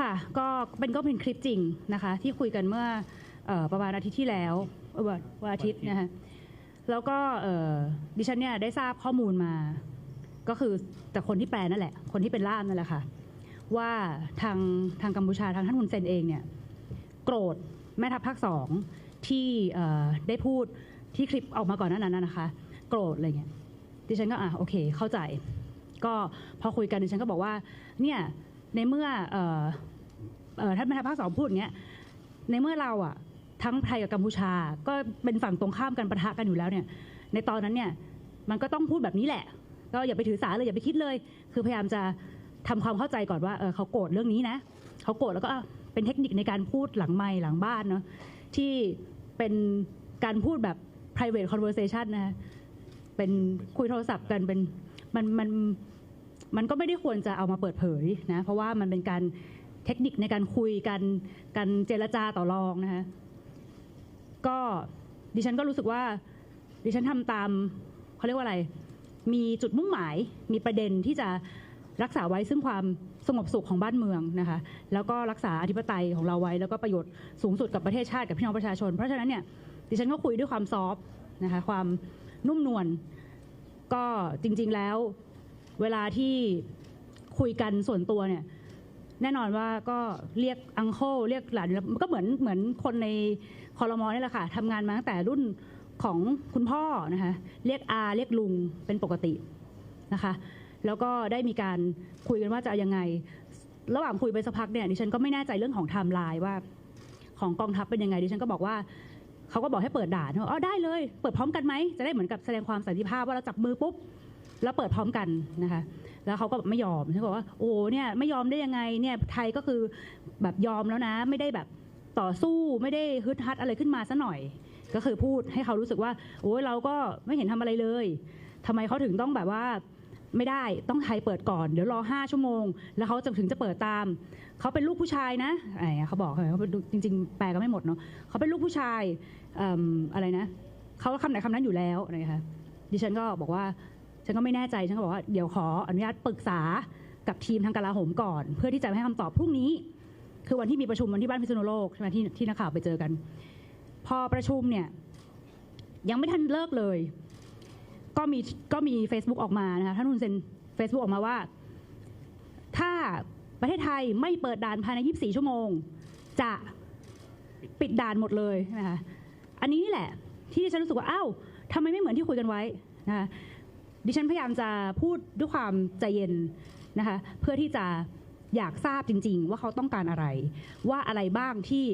ค่ะก็เป็นก็เป็นคลิปจริงนะคะ ที่คุยกันเมื่ออประมาณอาทิตย์ที่แล้ววันอาทิตย์นะคะแล้วก็ดิฉันเนี่ยได้ทราบข้อมูลมา ก็คือจากคนที่แปลนั่นแหละ คนที่เป็นล่ามนั่นแหละค่ะ ว่าทางทางกัมพูชาทางท่านฮุนเซนเองเนี่ยโกรธแม่ทัพภาคสองที่ได้พูดที่คลิปออกมาก่อนหนานั้นนะคะ โกรธอะไรเงี้ยดิฉันก็อะโอเคเข้าใจ ก็พอคุยกันดิฉันก็บอกว่าเนี่ยในเมื่ออ ท่านแม่ทัพภาคสองพูดอย่างเงี้ยในเมื่อเราอะทั้งไทยกับกัมพูชา ก็เป็นฝั่งตรงข้ามกันปะทะกันอยู่แล้วเนี่ย ในตอนนั้นเนี่ยมันก็ต้องพูดแบบนี้แหละ ก็อย่าไปถือสาเลยอย่าไปคิดเลย คือพยายามจะทำความเข้าใจก่อนว่าเออเขาโกรธเรื่องนี้นะเขาโกรธแล้วก็เป็นเทคนิคในการพูดหลังไมค์หลังบ้านเนาะที่เป็นการพูดแบบ private conversation นะเป็นคุยโทรศัพท์กันเป็นมันมันมันก็ไม่ได้ควรจะเอามาเปิดเผยนะเพราะว่ามันเป็นการ เทคนิคในการคุยกันการเจรจาต่อรองนะคะก็ดิฉันก็รู้สึกว่าดิฉันทำตามเขาเรียกว่าอะไร มีจุดมุ่งหมายมีประเด็นที่จะรักษาไว้ซึ่งความสงบสุขของบ้านเมืองนะคะ แล้วก็รักษาอธิปไตยของเราไว้ แล้วก็ประโยชน์สูงสุดกับประเทศชาติกับพี่น้องประชาชน เพราะฉะนั้นเนี่ยดิฉันก็คุยด้วยความซอฟต์นะคะความนุ่มนวลก็จริงๆแล้วเวลาที่คุยกันส่วนตัวเนี่ย แน่นอนว่าก็เรียกอังโคเรียกหลานก็เหมือนเหมือนคนในคอรมอนี่แหละค่ะทำงานมาตั้งแต่รุ่นของคุณพ่อนะคะเรียกอาเรียกลุงเป็นปกตินะคะแล้วก็ได้มีการคุยกันว่าจะายังไง ระหว่างคุยไปสักพักเนี่ยดิฉันก็ไม่แน่ใจเรื่องของไทม์ไลน์ว่า ของกองทัพเป็นยังไงดิฉันก็บอกว่าเขาก็บอกให้เปิดด่านอ๋อได้เลย เปิดพร้อมกันไหมจะได้เหมือนกับแสดงความสันติภาพว่าเราจับมือปุ๊บแล้วเปิดพร้อมกันนะคะ แล้วเขาก็แบบไม่ยอมฉันก็บอกว่าโอ้เนี่ยไม่ยอมได้ยังไงเนี่ยไทยก็คือแบบยอมแล้วนะ ไม่ได้แบบต่อสู้ไม่ได้ฮึดฮัดอะไรขึ้นมาซะหน่อย ก็คือพูดให้เขารู้สึกว่าโอ้ยเราก็ไม่เห็นทำอะไรเลยทำไมเขาถึงต้องแบบว่าไม่ได้ต้องไทยเปิดก่อนเดี๋ยวรอห้าชั่วโมง แล้วเขาจะถึงจะเปิดตาม เขาเป็นลูกผู้ชายนะอะไรอย่างเงี้ยเขาบอกเขาจริง ๆ แปลก็ไม่หมดเนาะเขาเป็นลูกผู้ชายออะไรนะเขาคำไหนคำนั้นอยู่แล้วอะคะดิฉันก็บอกว่า ฉันก็ไม่แน่ใจฉันก็บอกว่าเดี๋ยวขออนุญาตปรึกษากับทีมทางกลาโหมก่อน เพื่อที่จะให้คำตอบพรุ่งนี้ คือวันที่มีประชุมวันที่บ้านพิษณุโลกใช่ไหมที่ที่นักข่าวไปเจอกัน พอประชุมเนี่ย ยังไม่ทันเลิกเลย ก็มีก็มี Facebook ออกมานะคะท่านนุนเซน Facebook ออกมาว่า ถ้าประเทศไทยไม่เปิดด่านภายใน 24 ชั่วโมง จะปิดด่านหมดเลยใช่ไหมคะอันนี้นี่แหละ ที่ฉันรู้สึกว่าอ้าวทำไมไม่เหมือนที่คุยกันไว้นะคะ ดิฉันพยายามจะพูดด้วยความใจเย็นนะคะเพื่อที่จะอยากทราบจริง ๆ ว่าเขาต้องการอะไร ว่าอะไรบ้างที่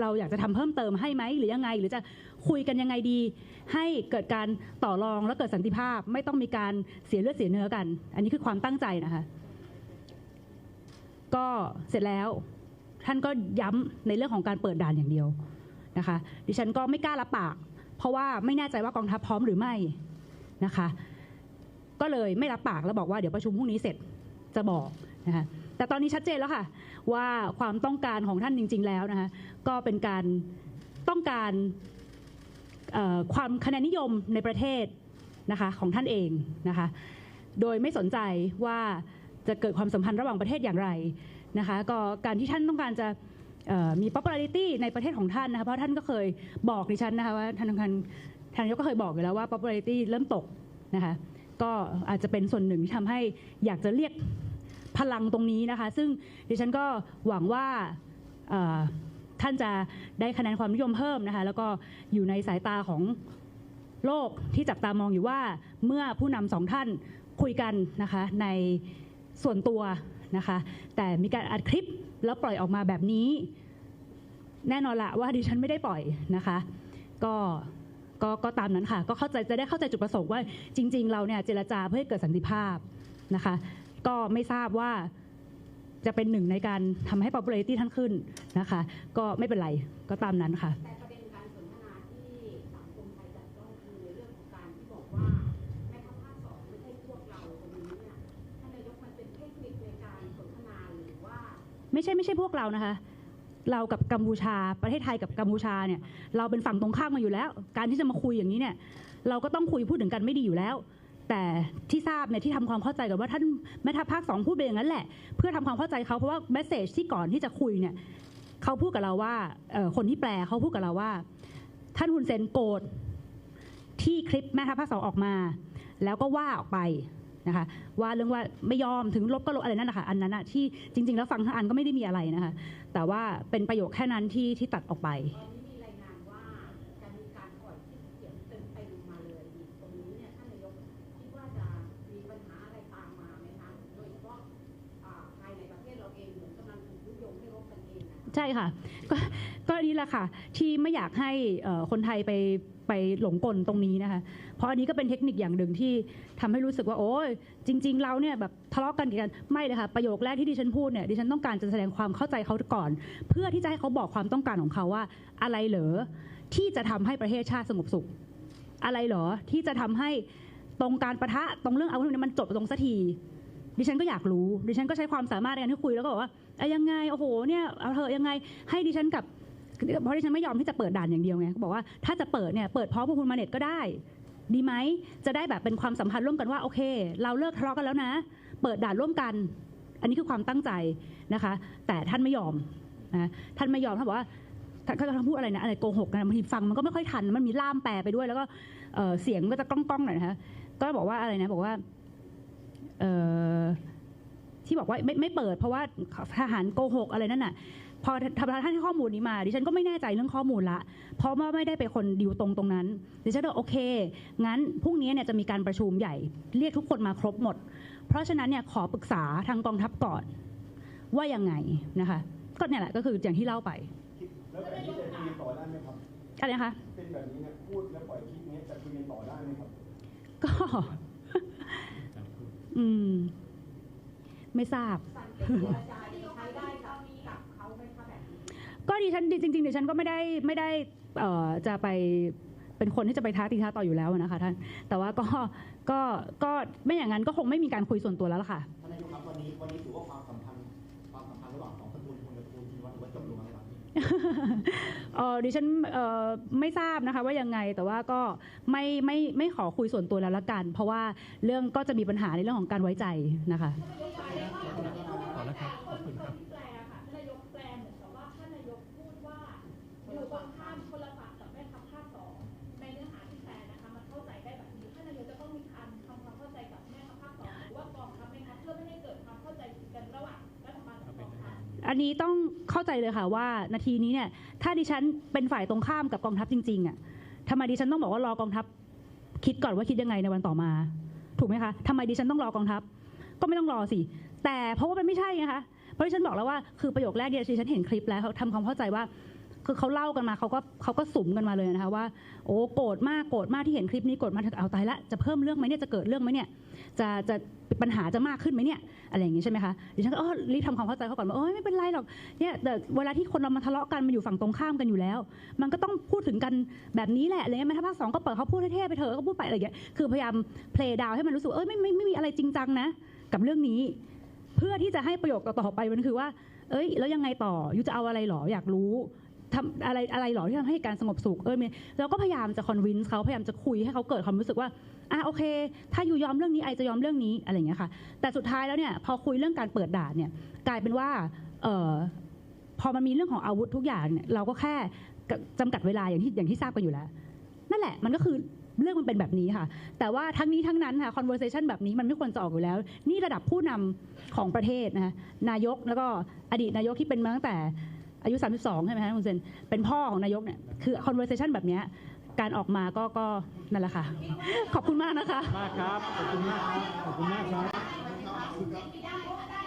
เราอยากจะทำเพิ่มเติมให้ไหมหรือยังไง หรือจะคุยกันยังไงดี ให้เกิดการต่อรองและเกิดสันติภาพ ไม่ต้องมีการเสียเลือดเสียเนื้อกัน อันนี้คือความตั้งใจนะคะ ก็เสร็จแล้วท่านก็ย้ำในเรื่องของการเปิดด่านอย่างเดียวนะคะ ดิฉันก็ไม่กล้ารับปาก เพราะว่าไม่แน่ใจว่ากองทัพพร้อมหรือไม่นะคะ ก็เลยไม่รับปากแล้วบอกว่าเดี๋ยวประชุมพรุ่งนี้เสร็จจะบอกนะคะแต่ตอนนี้ชัดเจนแล้วค่ะ ว่าความต้องการของท่านจริง ๆ แล้วนะคะก็เป็นการต้องการความคะแนนนิยมในประเทศนะคะของท่านเองนะคะโดยไม่สนใจว่าจะเกิดความสัมพันธ์ระหว่างประเทศอย่างไรนะคะก็การที่ท่านต้องการจะมี popularity ในประเทศของท่านนะคะเพราะท่านก็เคยบอกดิฉันนะคะว่าท่านท่านท่านนายกก็เคยบอกอยู่แล้วว่า popularity เริ่มตกนะคะ ก็อาจจะเป็นส่วนหนึ่งที่ทำให้อยากจะเรียกพลังตรงนี้นะคะ ซึ่งดิฉันก็หวังว่าท่านจะได้คะแนนความนิยมเพิ่มนะคะ แล้วก็อยู่ในสายตาของโลกที่จับตามองอยู่ว่าเมื่อผู้นำสองท่านคุยกันนะคะในส่วนตัวนะคะ แต่มีการอัดคลิปแล้วปล่อยออกมาแบบนี้ แน่นอนละว่าดิฉันไม่ได้ปล่อยนะคะ ก็ ก็ก็ตามนั้นค่ะ ก็เข้าใจจะได้เข้าใจจุดประสงค์ว่าจริง ๆ เราเนี่ยเจรจาเพื่อให้เกิดสันติภาพนะคะ ก็ไม่ทราบว่าจะเป็นหนึ่งในการทำให้ popularity ท่านขึ้นนะคะ ก็ไม่เป็นไรก็ตามนั้นค่ะแต่ประเด็นการสนทนาที่สังคมไทยจับต้องคือในเรื่องของการที่บอกว่าแม่ทัพภาคสองไม่ใช่พวกเราตรงนี้เนี่ยท่านนายกมันเป็นเทคนิคในการสนทนาหรือว่าไม่ใช่ไม่ใช่พวกเรานะคะ เรากับกัมพูชา ประเทศไทยกับกัมพูชาเนี่ยเราเป็นฝั่งตรงข้ามมาอยู่แล้ว การที่จะมาคุยอย่างนี้เนี่ยเราก็ต้องคุยพูดถึงกันไม่ดีอยู่แล้ว แต่ที่ทราบเนี่ยที่ทำความเข้าใจกันว่าท่านแม่ทัพภาคสองพูดไปอย่างนั้นแหละ เพื่อทำความเข้าใจเขาเพราะว่าแมสเซจที่ก่อนที่จะคุยเนี่ยเขาพูดกับเราว่าคนที่แปลเขาพูดกับเราว่า ท่านฮุนเซนโกรธที่คลิปแม่ทัพภาคสองออกมา แล้วก็ว่าออกไป นะคะว่าเรื่องว่าไม่ยอมถึงลบก็ลบอะไรนั่นนะคะอันนั้นอะที่จริง ๆ แล้วฟังทั้งอันก็ไม่ได้มีอะไรนะคะแต่ว่าเป็นประโยคแค่นั้นที่ที่ตัดออกไปตอนนี้มีรายงานว่าจะมีการปล่อยคลิปเสียงเต็มๆมาเลยตรงนี้เนี่ยท่านนายกคิดว่าจะมีปัญหาอะไรตามมาไหมคะโดยเฉพาะอ่าภายในประเทศเราเองเหมือนกำลังถูกยุยงให้รบกันเองนะใช่ค่ะก็ก็นี่แหละค่ะ ที่ไม่อยากให้เอ่อคนไทยไป ไปหลงกลตรงนี้นะคะ เพราะอันนี้ก็เป็นเทคนิคอย่างหนึ่งที่ทำให้รู้สึกว่าโอ้ยจริง ๆ เราเนี่ยแบบทะเลาะกันกันไม่เลยค่ะประโยคแรกที่ดิฉันพูดเนี่ยดิฉันต้องการจะแสดงความเข้าใจเขาก่อน เพื่อที่จะให้เขาบอกความต้องการของเขาว่า อะไรเหรอที่จะทำให้ประเทศชาติสงบสุข อะไรเหรอที่จะทำให้ตรงการประทะตรงเรื่องอาวุธนี่มันจบตรงสักทีดิฉันก็อยากรู้ดิฉันก็ใช้ความสามารถในการที่คุยแล้วก็บอกว่าเอ้ยยังไงโอ้โหเนี่ยเอาเถอะยังไงให้ดิฉันกับ เพราะดิฉันไม่ยอมที่จะเปิดด่านอย่างเดียวไงก็บอกว่าถ้าจะเปิดเนี่ยเปิดพร้อมกับคุณมาเน็ตก็ได้ ดีไหมจะได้แบบเป็นความสัมพันธ์ร่วมกันว่าโอเค เราเลิกทะเลาะกันแล้วนะ เปิดด่านร่วมกัน อันนี้คือความตั้งใจนะคะ แต่ท่านไม่ยอมนะท่านไม่ยอมท่านบอกว่าท่านเขาจะพูดอะไรนะอะไรโกหกกันบางทีฟังมันก็ไม่ค่อยทันมันมีล่ามแปลไปด้วย แล้วก็เเสียงก็จะก้องๆหน่อยนะคะก็บอกว่าอะไรนะบอกว่าที่บอกว่าไม่ไม่เปิด เพราะว่าทหารโกหกอะไรนั่นน่ะ พอทำท่านให้ข้อมูลนี้มา ดิฉันก็ไม่แน่ใจเรื่องข้อมูลละ เพราะว่าไม่ได้เป็นคนดิวตรงตรงนั้น ดิฉันก็โอเค งั้นพรุ่งนี้เนี่ยจะมีการประชุมใหญ่ เรียกทุกคนมาครบหมด เพราะฉะนั้นเนี่ยขอปรึกษาทางกองทัพก่อน ว่ายังไงนะคะ ก็เนี่ยแหละก็คืออย่างที่เล่าไป แล้วแบบนี้จะคุยกันต่อได้ไหมครับอะไรนะคะ เป็นแบบนี้เนี่ยพูดแล้วปล่อยคลิปนี้จะคุยกันต่อได้ไหมครับ ก็ อืม ไม่ทราบ ดิฉันจริงๆดิฉันก็ไม่ได้ไม่ได้เอ่อจะไปเป็นคนที่จะไปท้าตีท้าต่ออยู่แล้วนะคะท่านแต่ว่าก็ก็ก็ไม่อย่างนั้นก็คงไม่มีการคุยส่วนตัวแล้วล่ะค่ะท่านนายกครับวันนี้วันนี้ถือว่าความสัมพันธ์ความสัมพันธ์ระหว่างสองตระกูลคุณกับตระกูลทีวัฒน์ถือว่าจบลงแล้วไหมครับเออดิฉันเอ่อไม่ทราบนะคะว่ายังไงแต่ว่าก็ไม่ไม่ไม่ขอคุยส่วนตัวแล้วละกัน เพราะว่าเรื่องก็จะมีปัญหาในเรื่องของการไว้ใจนะคะ นี้ต้องเข้าใจเลยค่ะว่านาทีนี้เนี่ย ถ้าดิฉันเป็นฝ่ายตรงข้ามกับกองทัพจริงๆอะทำไมดิฉันต้องบอกว่ารอกองทัพ คิดก่อนว่าคิดยังไงในวันต่อมา ถูกไหมคะทำไมดิฉันต้องรอกองทัพ ก็ไม่ต้องรอสิ แต่เพราะว่ามันไม่ใช่ไงคะเพราะที่ฉันบอกแล้วว่าคือประโยคแรกเนี่ยที่ฉันเห็นคลิปแล้วเขาทำความเข้าใจว่า คือเขาเล่ากันมาเขาก็เขาก็สุมกันมาเลยนะคะว่าโอ้โกรธมากโกรธมากที่เห็นคลิปนี้โกรธมากเอาตายละจะเพิ่มเรื่องไหมเนี่ยจะเกิดเรื่องไหมเนี่ยจะจะปัญหาจะมากขึ้นไหมเนี่ยอะไรอย่างงี้ใช่ไหมคะดิฉันก็เออรีบทำความเข้าใจเขาก่อนว่าเอ้ยไม่เป็นไรหรอกเนี่ยแต่เวลาที่คนเรามาทะเลาะกันมาอยู่ฝั่งตรงข้ามกันอยู่แล้ว มันก็ต้องพูดถึงกันแบบนี้แหละอะไรเงี้ยแม้ถ้าภาคสองก็เปิดเขาพูดเท่ๆไปเถอะก็พูดไปอะไรอย่างเงี้ยคือพยายามเพลย์ดาวให้มันรู้สึกเอ้ยไม่ไม่ไม่มีอะไรจริงจังนะ กับเรื่องนี้ เพื่อที่จะให้ประโยคต่อๆไปมันคือว่า เอ้ย แล้วยังไงต่อยูจะเอาอะไรหรออยากรู้ ทำอะไรอะไรหรอที่ทำให้การสงบสุขเออมีเราก็พยายามจะคอนวินส์เขาพยายามจะคุยให้เขาเกิดความรู้สึกว่าอะโอเค ถ้าอยู่ยอมเรื่องนี้ไอจะยอมเรื่องนี้อะไรอย่างเงี้ยค่ะ แต่สุดท้ายแล้วเนี่ยพอคุยเรื่องการเปิดด่านเนี่ยกลายเป็นว่าเออพอมันมีเรื่องของอาวุธทุกอย่างเนี่ยเราก็แค่จำกัดเวลาอย่างที่อย่างที่ทราบกันอยู่แล้ว นั่นแหละมันก็คือเรื่องมันเป็นแบบนี้ค่ะ แต่ว่าทั้งนี้ทั้งนั้นค่ะ conversation แบบนี้มันไม่ควรจะออกอยู่แล้ว นี่ระดับผู้นำของประเทศนะคะนายกแล้วก็อดีตนายกที่เป็นมาตั้งแต่ อายุ 32 ใช่ไหมคะคุณเซนเป็นพ่อของนายกเนี่ยคือ conversation แบบนี้การออกมาก็ก็นั่นแหละค่ะ ขอบคุณมากนะคะ มากครับ ขอบคุณมากครับ ขอบคุณมากครับ